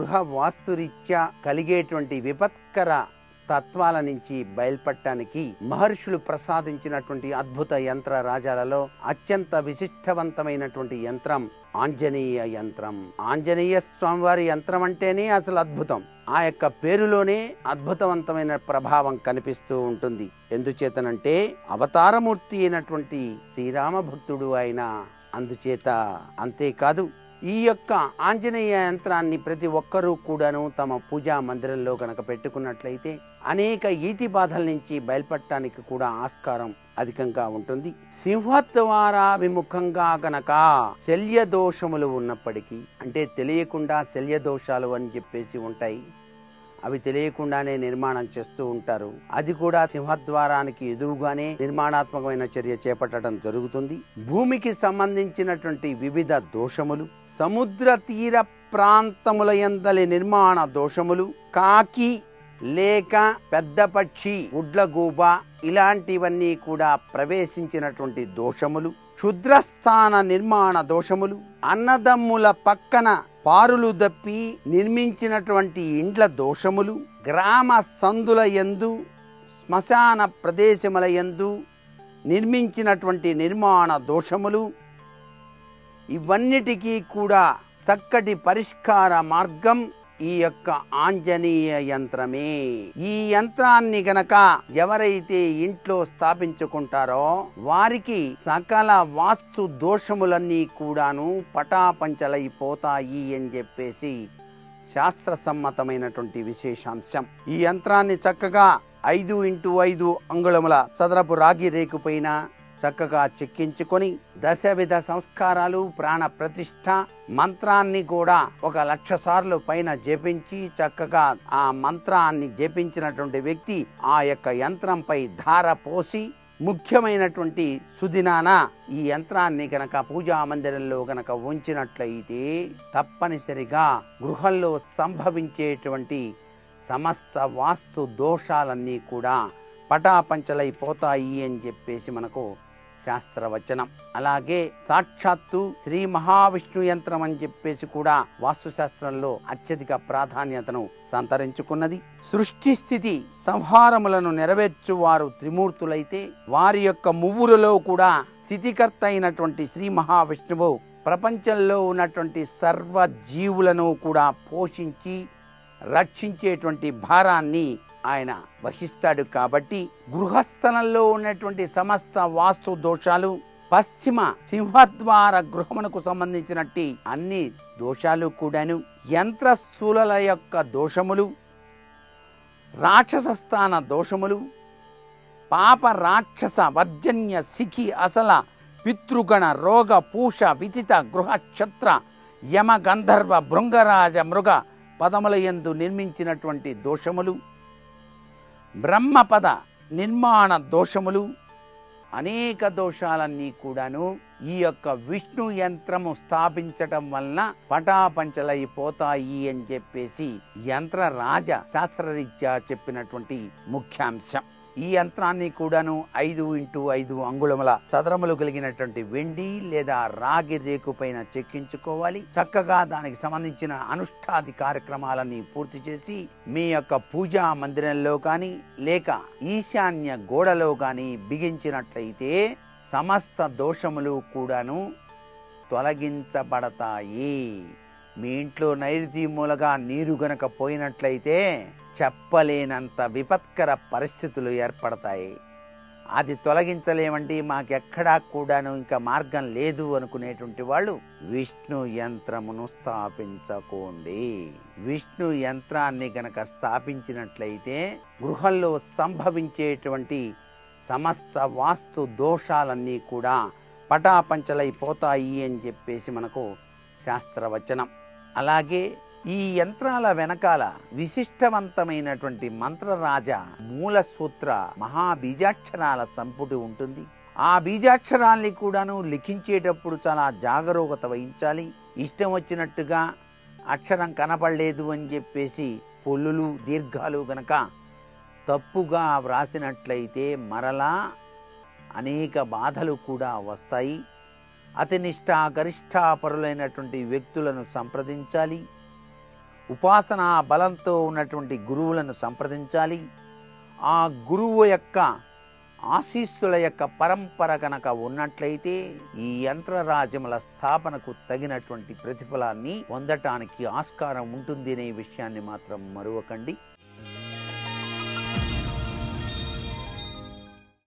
గృహ వాస్తురీత్యా కలిగేటువంటి విపత్కర తత్వాల నుంచి బయల్పడటానికి మహర్షులు ప్రసాదించినటువంటి అద్భుత యంత్ర రాజాలలో అత్యంత విశిష్టవంతమైనటువంటి యంత్రం ఆంజనేయ యంత్రం. ఆంజనేయ స్వామివారి యంత్రం అంటేనే అసలు అద్భుతం. ఆ యొక్క పేరులోనే అద్భుతవంతమైన ప్రభావం కనిపిస్తూ ఉంటుంది. ఎందుచేతనంటే అవతారమూర్తి అయినటువంటి శ్రీరామ భక్తుడు ఆయన అందుచేత అంతేకాదు. ఈ యొక్క ఆంజనేయ యంత్రాన్ని ప్రతి ఒక్కరూ కూడాను తమ పూజా మందిరంలో కనుక పెట్టుకున్నట్లయితే అనేక ఈతి బాధల నుంచి బయల్పడటానికి కూడా ఆస్కారం అధికంగా ఉంటుంది. సింహద్వారాభిముఖంగా గనక శల్య దోషములు ఉన్నప్పటికీ అంటే తెలియకుండా శల్య దోషాలు అని చెప్పేసి ఉంటాయి. అవి తెలియకుండానే నిర్మాణం చేస్తూ ఉంటారు. అది కూడా సింహద్వారానికి ఎదురుగానే నిర్మాణాత్మకమైన చర్య చేపట్టడం జరుగుతుంది. భూమికి సంబంధించినటువంటి వివిధ దోషములు సముద్ర తీర ప్రాంతముల ఎందలి నిర్మాణ దోషములు కాకి లేక పెద్ద పక్షి గుడ్లగూబ ఇలాంటివన్నీ కూడా ప్రవేశించినటువంటి దోషములు క్షుద్రస్థాన నిర్మాణ దోషములు అన్నదమ్ముల పక్కన పారులు దప్పి నిర్మించినటువంటి ఇండ్ల దోషములు గ్రామ సందుల యందు శ్మశాన ప్రదేశముల యందు నిర్మించినటువంటి నిర్మాణ దోషములు ఇవన్నిటికీ కూడా చక్కటి పరిష్కార మార్గం ఈ యొక్క ఆంజనేయ యంత్రమే. ఈ యంత్రాన్ని గనక ఎవరైతే ఇంట్లో స్థాపించుకుంటారో వారికి సకల వాస్తు దోషములన్నీ కూడాను పటాపంచలైపోతాయి అని చెప్పేసి శాస్త్ర సమ్మతమైనటువంటి విశేషాంశం. ఈ యంత్రాన్ని చక్కగా ఐదు ఇంటూ ఐదు అంగుళముల చదరపు రాగి రేకుపైన చక్కగా చెక్కించుకొని దశవిధ సంస్కారాలు ప్రాణ ప్రతిష్ట మంత్రాన్ని కూడా ఒక లక్ష సార్లు పైన జపించి చక్కగా ఆ మంత్రాన్ని జపించినటువంటి వ్యక్తి ఆ యొక్క యంత్రంపై ధార పోసి ముఖ్యమైనటువంటి సుదినాన ఈ యంత్రాన్ని గనక పూజా మందిరంలో గనక ఉంచినట్లయితే తప్పనిసరిగా గృహంలో సంభవించేటువంటి సమస్త వాస్తు దోషాలన్నీ కూడా పటాపంచలైపోతాయి అని చెప్పేసి మనకు శాస్త్రవచనం. అలాగే సాక్షాత్తు శ్రీ మహావిష్ణు యంత్రం అని చెప్పేసి కూడా వాస్తుశాస్త్రంలో అత్యధిక ప్రాధాన్యతను సంతరించుకున్నది. సృష్టి స్థితి సంహారములను నెరవేర్చు వారు త్రిమూర్తులైతే వారి యొక్క మువ్వులలో కూడా స్థితికర్త అయినటువంటి శ్రీ మహావిష్ణువు ప్రపంచంలో ఉన్నటువంటి సర్వ జీవులను కూడా పోషించి రక్షించేటువంటి భారాన్ని ఆయన వహిస్తాడు కాబట్టి గృహస్థలంలో ఉన్నటువంటి సమస్త వాస్తు దోషాలు పశ్చిమ సింహద్వార గృహమునకు సంబంధించినట్టి అన్ని దోషాలు కూడాను యంత్రస్థూలల యొక్క దోషములు రాక్షస స్థాన దోషములు పాప రాక్షస వర్జన్య సిఖి అసల పితృగణ రోగ పూష విదిత గృహక్షత్ర యమ గంధర్వ భృంగరాజ మృగ పదములయందు నిర్మించినటువంటి దోషములు. బ్రహ్మపద నిర్మాణ దోషములు అనేక దోషాలన్నీ కూడాను ఈ యొక్క విష్ణు యంత్రము స్థాపించటం వలన పటాపంచలైపోతాయి అని చెప్పేసి యంత్ర రాజ శాస్త్రరీత్యా చెప్పినటువంటి ముఖ్యాంశం. ఈ యంత్రాన్ని కూడాను ఐదు ఇంటూ ఐదు అంగుళముల చదరములు కలిగినటువంటి వెండి లేదా రాగి రేకు పైన చెక్కించుకోవాలి. చక్కగా దానికి సంబంధించిన అనుష్ఠాది కార్యక్రమాలన్నీ పూర్తి చేసి మీ యొక్క పూజా మందిరంలో కానీ లేక ఈశాన్య గోడలో కానీ బిగించినట్లయితే సమస్త దోషములు కూడాను తొలగించబడతాయి మీ ఇంట్లో నైరుతి మూలగా నీరు గనక పోయినట్లయితే చెప్పలేనంత విపత్కర పరిస్థితులు ఏర్పడతాయి. అది తొలగించలేమండి మాకెక్కడా కూడాను ఇంకా మార్గం లేదు అనుకునేటువంటి వాళ్ళు విష్ణు యంత్రమును స్థాపించకోండి. విష్ణు యంత్రాన్ని గనక స్థాపించినట్లయితే గృహంలో సంభవించేటువంటి సమస్త వాస్తు దోషాలన్నీ కూడా పటాపంచలైపోతాయి అని చెప్పేసి మనకు శాస్త్రవచనం. అలాగే ఈ యంత్రాల వెనకాల విశిష్టవంతమైనటువంటి మంత్రరాజ మూల సూత్ర మహాబీజాక్షరాల సంపుటి ఉంటుంది. ఆ బీజాక్షరాల్ని కూడాను లిఖించేటప్పుడు చాలా జాగరూకత వహించాలి. ఇష్టం వచ్చినట్టుగా అక్షరం కనపడలేదు అని చెప్పేసి పొల్లులు దీర్ఘాలు గనక తప్పుగా వ్రాసినట్లయితే మరలా అనేక బాధలు కూడా వస్తాయి. అతి నిష్ఠ గరిష్టాపరులైనటువంటి వ్యక్తులను సంప్రదించాలి. ఉపాసనా బలంతో ఉన్నటువంటి గురువులను సంప్రదించాలి. ఆ గురువు యొక్క ఆశీస్సుల యొక్క పరంపర కనుక ఉన్నట్లయితే ఈ యంత్రరాజ్యముల స్థాపనకు తగినటువంటి ప్రతిఫలాన్ని పొందటానికి ఆస్కారం ఉంటుంది అనే విషయాన్ని మాత్రం మరువకండి.